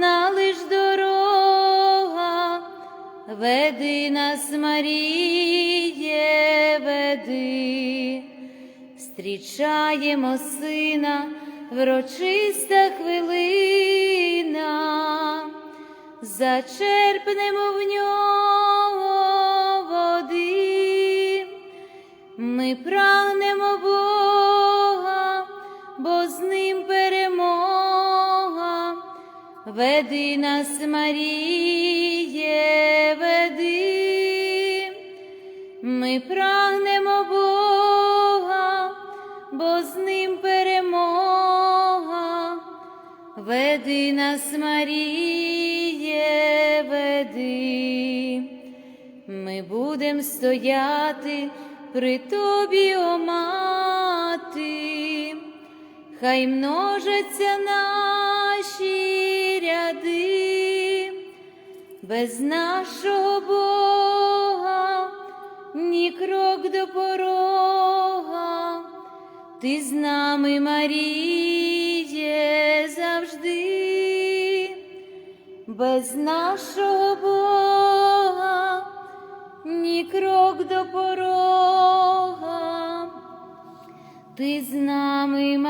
одна лиш дорога, веди нас, Маріє, веди, зустрічаємо сина, врочиста хвилина, зачерпнемо в нього води, ми прагнемо Бога, бо з ним перемога. Веди нас, Маріє, веди, ми прагнемо Бога, бо з ним перемога. Веди нас, Маріє, веди, ми будем стояти при тобі, о мати, хай множаться наші без нашого Бога, ні крок до порога, ти з нами, Маріє, завжди, без нашого Бога, ні крок до порога. Ти з нами, Маріє,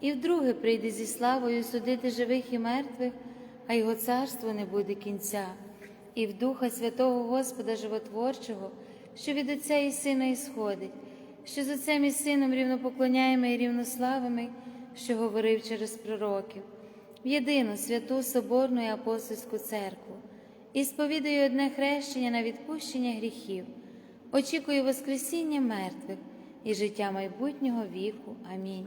і вдруге прийде зі славою судити живих і мертвих, а його царство не буде кінця, і в Духа Святого Господа Животворчого, що від Отця і Сина ісходить, що з Отцем і Сином рівнопоклоняємо і рівнославими, що говорив через пророків, в єдину святу Соборну і апостольську церкву, і сповідаю одне хрещення на відпущення гріхів. Очікую Воскресіння мертвих і життя майбутнього віку. Амінь.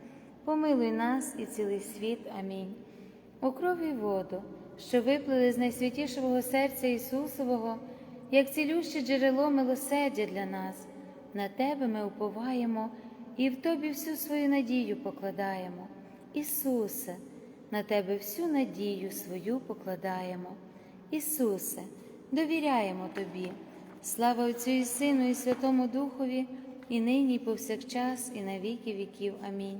помилуй нас і цілий світ. Амінь. У крові воду, що виплили з найсвятішого серця Ісусового, як цілюще джерело милосердя для нас, на Тебе ми уповаємо і в Тобі всю свою надію покладаємо. Ісусе, на Тебе всю надію свою покладаємо. Ісусе, довіряємо Тобі. Слава Отцю і Сину, і Святому Духові, і нині, і повсякчас, і на віки віків. Амінь.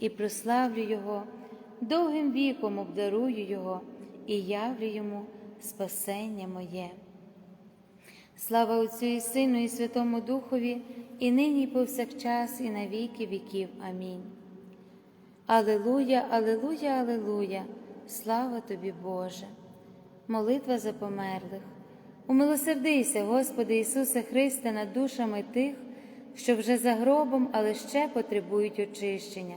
і прославлю його, довгим віком обдарую його і явлю йому спасення моє. Слава Отцю і Сину, і Святому Духові, і нині, і повсякчас, і на віки віків. Амінь. Алилуя, Алилуя, Алилуя, слава тобі, Боже. Молитва за померлих. Умилосердися, Господи Ісусе Христе, над душами тих, що вже за гробом, але ще потребують очищення,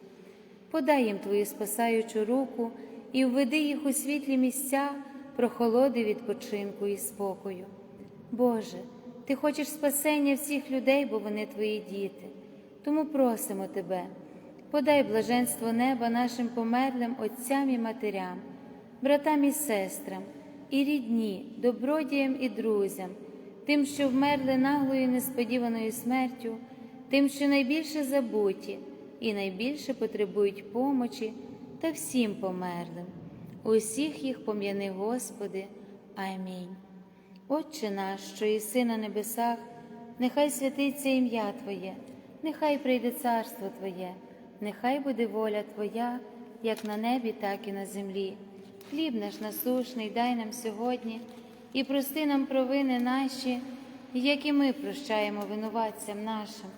Подай їм Твою спасаючу руку і введи їх у світлі місця прохолоди відпочинку і спокою. Боже, Ти хочеш спасення всіх людей, бо вони Твої діти. Тому просимо Тебе, подай блаженство неба нашим померлим отцям і матерям, братам і сестрам, і рідні, добродіям і друзям, тим, що вмерли наглою несподіваною смертю, тим, що найбільше забуті і найбільше потребують помочі та всім померлим. Усіх їх пом'яни, Господи. Амінь. Отче наш, що єси на небесах, нехай святиться ім'я Твоє, нехай прийде царство Твоє, нехай буде воля Твоя, як на небі, так і на землі. Хліб наш насушний дай нам сьогодні і прости нам провини наші, як і ми прощаємо винуватцям нашим,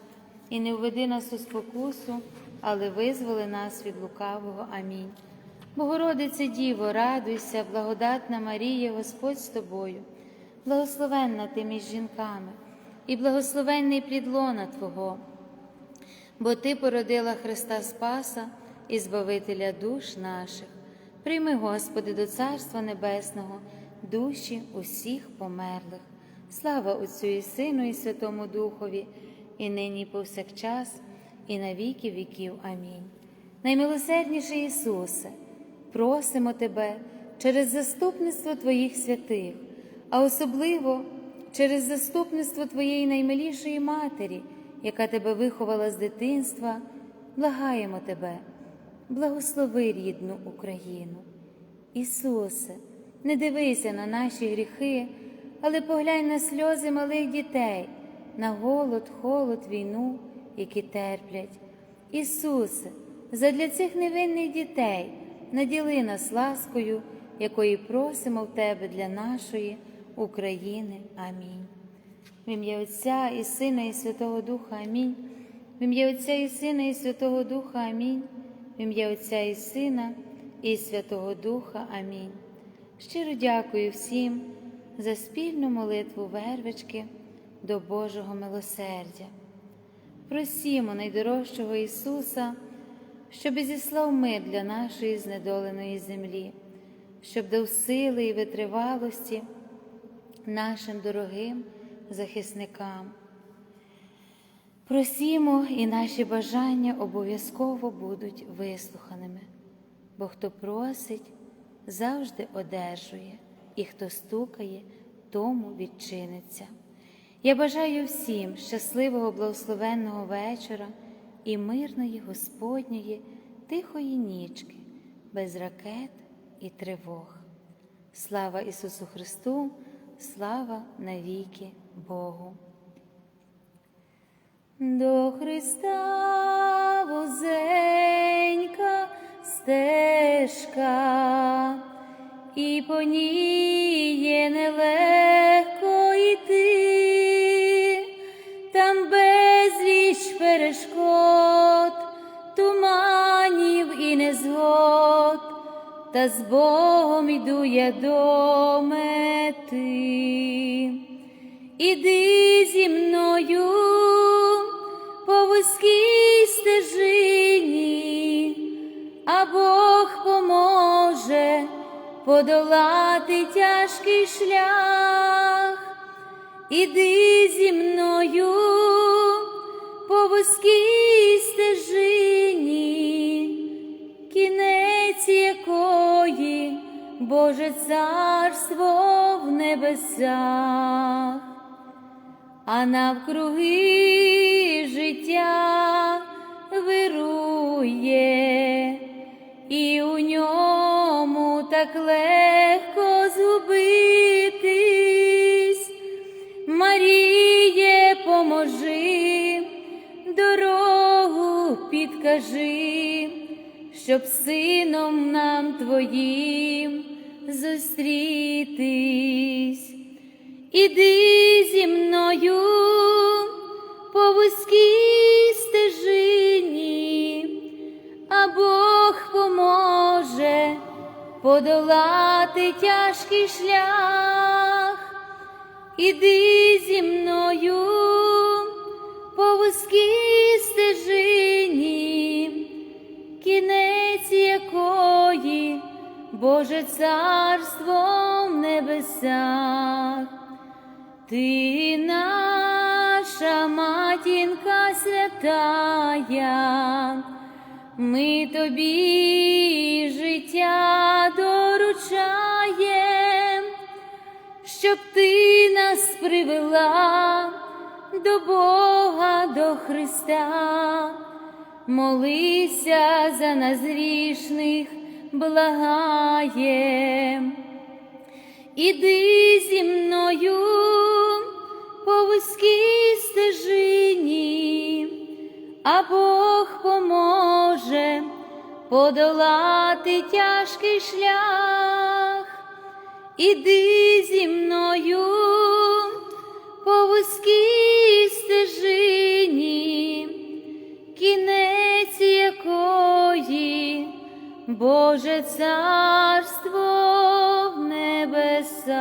і не введи нас у спокусу, але визволи нас від лукавого. Амінь. Богородице Діво, радуйся, благодатна Марія, Господь з тобою, благословенна ти між жінками, і благословенний плід лона Твого бо Ти породила Христа Спаса і Збавителя душ наших. Прийми, Господи, до Царства Небесного, душі усіх померлих. Слава Отцю і Сину, і Святому Духові, і нині, і повсякчас, і на віки віків. Амінь. Наймилосердніший Ісусе, просимо Тебе через заступництво Твоїх святих, а особливо через заступництво Твоєї наймилішої Матері, яка Тебе виховала з дитинства, благаємо Тебе, благослови рідну Україну. Ісусе, не дивися на наші гріхи, але поглянь на сльози малих дітей, на голод, холод, війну, які терплять. Ісусе, задля цих невинних дітей наділи нас ласкою, якої просимо в Тебе для нашої України. Амінь. В ім'я Отця і Сина, і Святого Духа Амінь. В ім'я Отця і Сина, і Святого Духа Амінь. В ім'я Отця і Сина, і Святого Духа Амінь. Щиро дякую всім за спільну молитву вервички до Божого милосердя. Просімо найдорожчого Ісуса, щоб зіслав мир для нашої знедоленої землі, щоб дав сили і витривалості нашим дорогим захисникам. Просімо, і наші бажання обов'язково будуть вислуханими, бо хто просить, завжди одержує, і хто стукає, тому відчиниться. Я бажаю всім щасливого благословенного вечора і мирної Господньої, тихої нічки, без ракет і тривог. Слава Ісусу Христу! Слава навіки Богу. До Христа вузенька стежка, і по ній є нелегко йти, та з Богом іду я до мети. Іди зі мною по вузькій стежині, а Бог поможе подолати тяжкий шлях. Іди зі мною по вузькій стежині кінець якої Боже царство в небесах, а навкруги життя вирує, і у ньому так легко згубитись. Маріє, поможи, дорогу підкажи щоб сином нам Твоїм зустрітись. Іди зі мною по вузькій стежині, а Бог поможе подолати тяжкий шлях. Іди зі мною по вузькій Боже царство в небесах, ти наша матінка святая, ми тобі життя доручаєм, щоб ти нас привела до Бога, до Христа. Молися за нас грішних, благаєм. Іди зі мною по вузькій стежині, а Бог поможе подолати тяжкий шлях. іди зі мною по вузькій стежині, кінець якої Боже царство в небесах.